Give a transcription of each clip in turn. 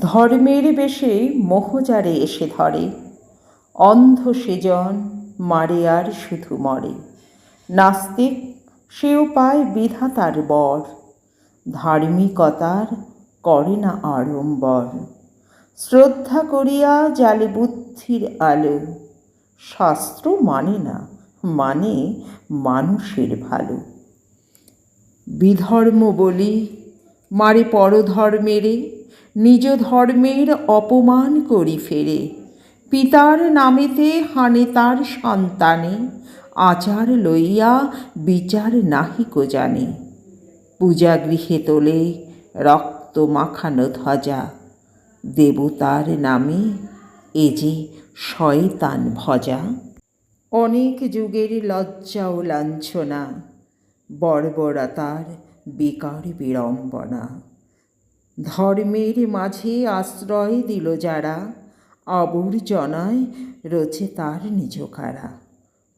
ধর্মের বেশে মোহজারে এসে ধরে, অন্ধ সেজন মারে আর শুধু মরে। নাস্তিক সেও পায় বিধাতার বর, ধার্মিকতার করে না আড়ম্বর। শ্রদ্ধা করিয়া জালে বুদ্ধির আলো, শাস্ত্র মানে না মানে মানুষের ভালো। বিধর্ম বলি, মারে পরধর্মেরে নিজ ধর্মের অপমান করি ফেরে। পিতার নামেতে হানে তার সন্তানে, আচার লইয়া বিচার নাহিক জানে। পূজা গৃহে তোলে রক্ত মাখানো ধ্বজা, দেবতার নামে এ যে শয়তান ভজা। অনেক যুগের লজ্জা ও লাঞ্ছনা, বর্বরতার বেকার বিড়ম্বনা। ধর্মের মাঝে আশ্রয় দিল যারা, আবর্জনায় রচে তার নিজকারা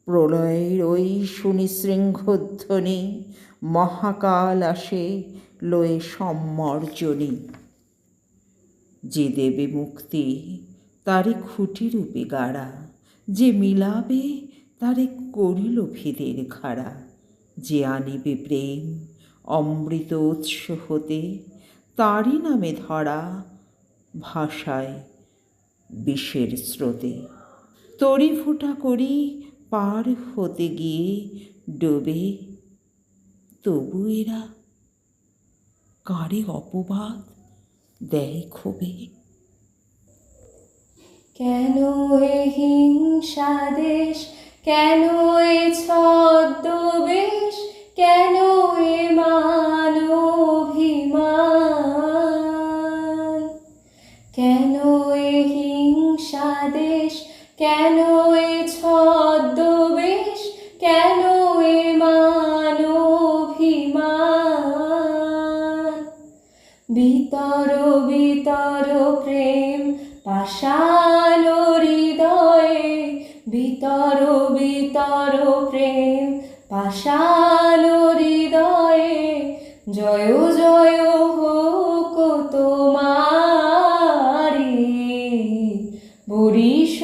প্রলয়ের ওই সুনিশৃঙ্খধ্বনি মহাকাল আসে লয়ে সম্মর্জনী। যে দেবে মুক্তি, তারে খুঁটি রূপে গাড়া। যে মিলাবে, তারে করিল ভিদের খাড়া। যে আনিবে প্রেম, অমৃত উৎস হতে তারই নামে ধরা ভাষায় বিষের স্রোতে। তরি ফুটা করি পার হতে গিয়ে ডোবে, তবু এরা কারে অপবাদ দেয় ক্ষোভে? কেন এ হিংসা দেশ? কেন এ ছদ্মবেশ? কেন এ জয় জয় হোক তোমারি। বরিশ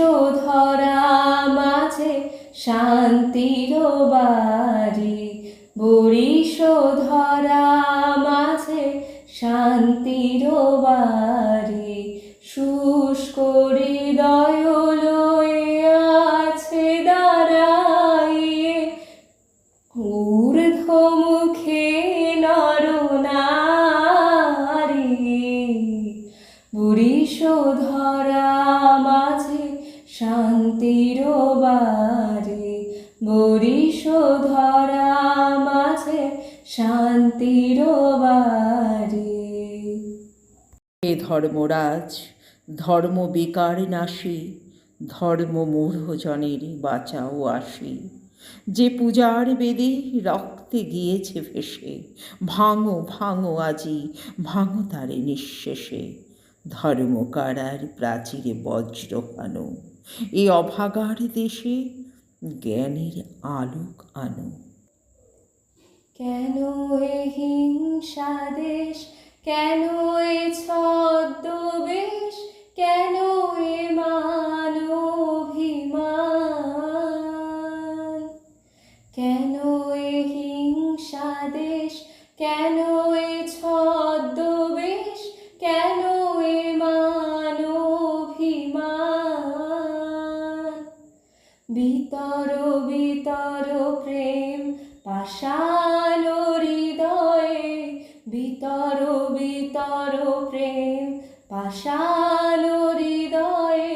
ধরা মাঝে শান্তির বাড়ি। বরিশ ধরা মাঝে শান্তির বাড়ি। শুষ্ক হৃদয় লয়ে আছে দাঁড়াইয়ে। ঊর্ধ্ব শান্তির বাড়ি বরিশ মাঝে শান্তির হে ধর্মরাজ, ধর্ম বেকার নাশি, ধর্ম মূঢ়জনের বাঁচাও আসি। যে পূজার বেদে রক্তে গিয়েছে ভেসে, ভাঙো ভাঙো আজি, ভাঙো তারে নিঃশেষে। ধর্মকারার প্রাচীরে বজ্র হানো এ অভাগার দেশে জ্ঞানের আলোক আনো। কেন এ হিংসা দেশ? কেন এ ছদ্মবেশ? কেন এ মানভিমান কেন এ হিংসা দেশ? কেন বিতর বিতর প্রেম পাশাল হৃদয়ে। বিতর বিতর প্রেম পাশাল হৃদয়ে।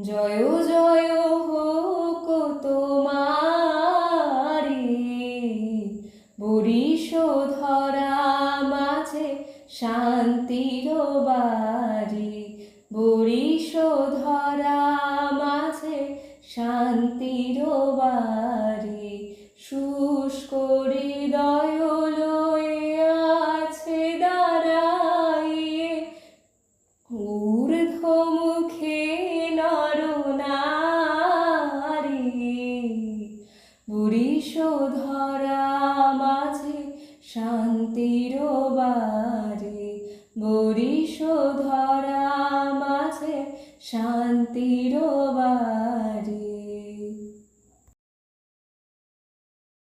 জয় জয় ধরা মাঝে শান্তির বারে বরিশ ধরা মাঝে শান্তির বারে।